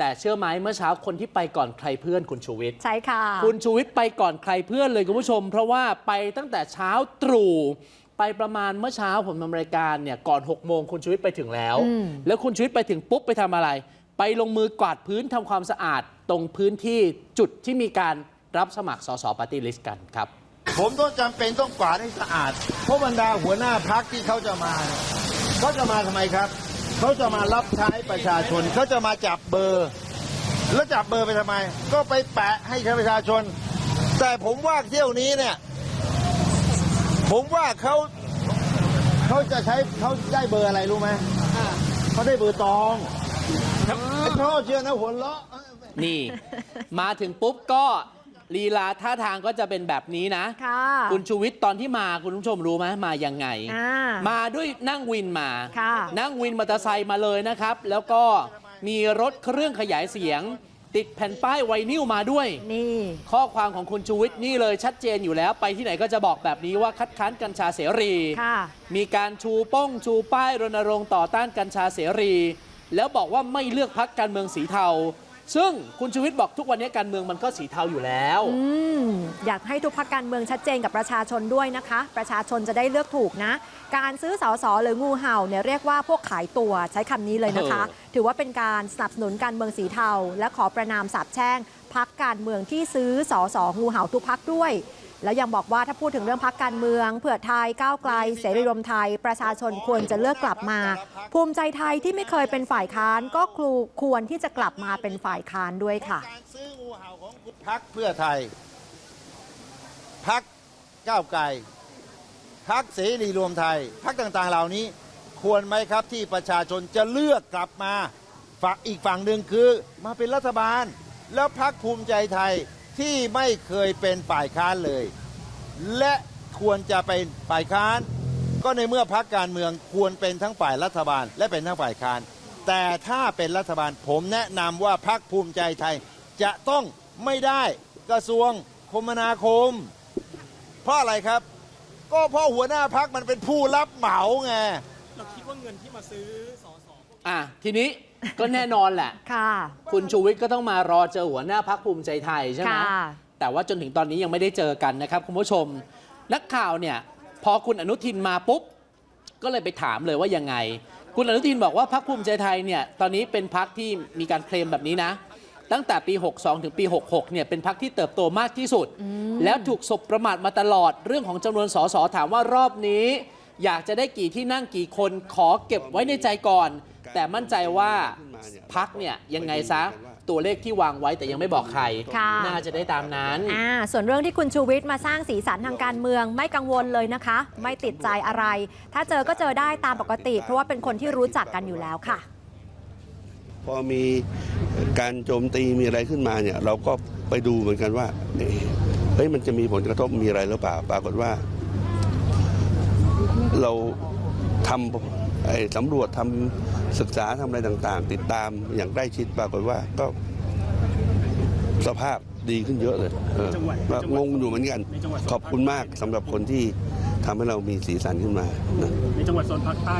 แต่เชื่อไหมเมื่อเช้าคนที่ไปก่อนใครเพื่อนคุณชูวิทย์ใช่ค่ะ คุณชูวิทย์ไปก่อนใครเพื่อนเลยคุณผู้ชม เพราะว่าไปตั้งแต่เช้าตรู่ไปประมาณเมื่อเช้าผมทำรายการเนี่ยก่อน6กโมงคุณชูวิทย์ไปถึงแล้วอืมแล้วคุณชูวิทย์ไปถึงปุ๊บไปทำอะไร ไปลงมือกวาดพื้นทำความสะอาดตรงพื้นที่จุดที่มีการรับสมัครสสปาร์ตี้ลิสต์กันครับ ผมต้องจำเป็นต้องกวาดให้สะอาด เพราะบรรดาหัวหน้าพักที่เขาจะมาเนี่ยเขาจะมาทำไมครับ เขาจะมารับใช้ประชาชนเขาจะมาจับเบอร์ แล้วจับเบอร์ไปทำไม ก็ไปแปะให้ประชาชน แต่ผมว่าเที่ยวนี้เนี่ย ผมว่าเขาเขาจะใช้เขาได้เบอร์อะไรรู้ไหมเขาได้เบอร์ตองไอ้พ่อเชื่อนะหัวเราะนี่ มาถึงปุ๊บก็ ลีลาท่าทางก็จะเป็นแบบนี้นะ ค่ะคุณชูวิทย์ตอนที่มาคุณผู้ชมรู้ไหมมายังไง อ่า มาด้วยนั่งวินมา ค่ะ นั่งวินมอเตอร์ไซค์มาเลยนะครับ แล้วก็มีรถเครื่องขยายเสียง ติดแผ่นป้ายไวนิลมาด้วย นี่ ข้อความของคุณชูวิทย์นี่เลยชัดเจนอยู่แล้ว ไปที่ไหนก็จะบอกแบบนี้ว่าคัดค้านกัญชาเสรี ค่ะ มีการชูป้องชูป้ายรณรงค์ต่อต้านกัญชาเสรี แล้วบอกว่าไม่เลือกพักการเมืองสีเทา ซึ่งคุณชูวิทย์บอกทุกวันนี้การเมืองมันก็สีเทาอยู่แล้วอืมอยากให้ทุกพักการเมืองชัดเจนกับประชาชนด้วยนะคะ ประชาชนจะได้เลือกถูกนะ การซื้อสอสอหรืองูเห่าเนี่ยเรียกว่าพวกขายตัวใช้คำนี้เลยนะคะเออถือว่าเป็นการสนับสนุนการเมืองสีเทา และขอประนามสาบแช่งพักการเมืองที่ซื้อสอสองูเห่าทุกพักด้วย แล้วยังบอกว่าถ้าพูดถึงเรื่องพักการเมือง เผื่อไทยก้าวไกล เสรีรวมไทย ประชาชนควรจะเลือกกลับมา ภูมิใจไทยที่ไม่เคยเป็นฝ่ายค้านก็ครูควรที่จะกลับมาเป็นฝ่ายค้านด้วยค่ะการซื้องูเห่าของพักเพื่อไทยพักก้าวไกลพักเสรีรวมไทยพักต่างๆ เหล่านี้ควรไหมครับที่ประชาชนจะเลือกกลับมา ฝั่งอีกฝั่งหนึ่งคือมาเป็นรัฐบาล แล้วพักภูมิใจไทย ที่ไม่เคยเป็นฝ่ายค้านเลย และควรจะเป็นฝ่ายค้าน ก็ในเมื่อพักการเมืองควรเป็นทั้งฝ่ายรัฐบาล และเป็นทั้งฝ่ายค้าน แต่ถ้าเป็นรัฐบาลผมแนะนำว่าพักภูมิใจไทย จะต้องไม่ได้กระทรวงคมนาคม เพราะอะไรครับ ก็เพราะหัวหน้าพักมันเป็นผู้รับเหมาไงอะทีนี้ ก็แน่นอนแหละ ค่ะ คุณชูวิทย์ก็ต้องมารอเจอหัวหน้าพักภูมิใจไทยใช่ไหมค่ะ แต่ว่าจนถึงตอนนี้ยังไม่ได้เจอกันนะครับ คุณผู้ชม นักข่าวเนี่ย พอคุณอนุทินมาปุ๊บ ก็เลยไปถามเลยว่ายังไง คุณอนุทินบอกว่าพักภูมิใจไทยเนี่ย ตอนนี้เป็นพักที่มีการเคลมแบบนี้นะ ตั้งแต่ปี 62 ถึงปี 66 เนี่ย เป็นพักที่เติบโตมากที่สุด แล้วถูกสบประมาทมาตลอด เรื่องของจำนวนสสถามว่ารอบนี้ อยากจะได้กี่ที่นั่งกี่คนขอเก็บไว้ในใจก่อน แต่มั่นใจว่าพักเนี่ยยังไงซะตัวเลขที่วางไว้แต่ยังไม่บอกใครค่ะน่าจะได้ตามนั้นอ่าส่วนเรื่องที่คุณชูวิทย์มาสร้างสีสันทางการเมืองไม่กังวลเลยนะคะ ไม่ติดใจอะไร ถ้าเจอก็เจอได้ตามปกติ เพราะว่าเป็นคนที่รู้จักกันอยู่แล้วค่ะ พอมีการโจมตีมีอะไรขึ้นมาเนี่ย เราก็ไปดูเหมือนกันว่าเอ๊ะเฮ้ยมันจะมีผลกระทบมีอะไรหรือเปล่า ปรากฏว่า เรา ทำไอ้สำรวจทำศึกษาทำอะไรต่างๆ ติดตามอย่างใกล้ชิดปรากฏว่าก็สภาพดีขึ้นเยอะเลยเออว่างงอยู่เหมือนกัน ขอบคุณมากสำหรับคนที่ทำให้เรามีสีสันขึ้นมานะในจังหวัดโซนภาคใต้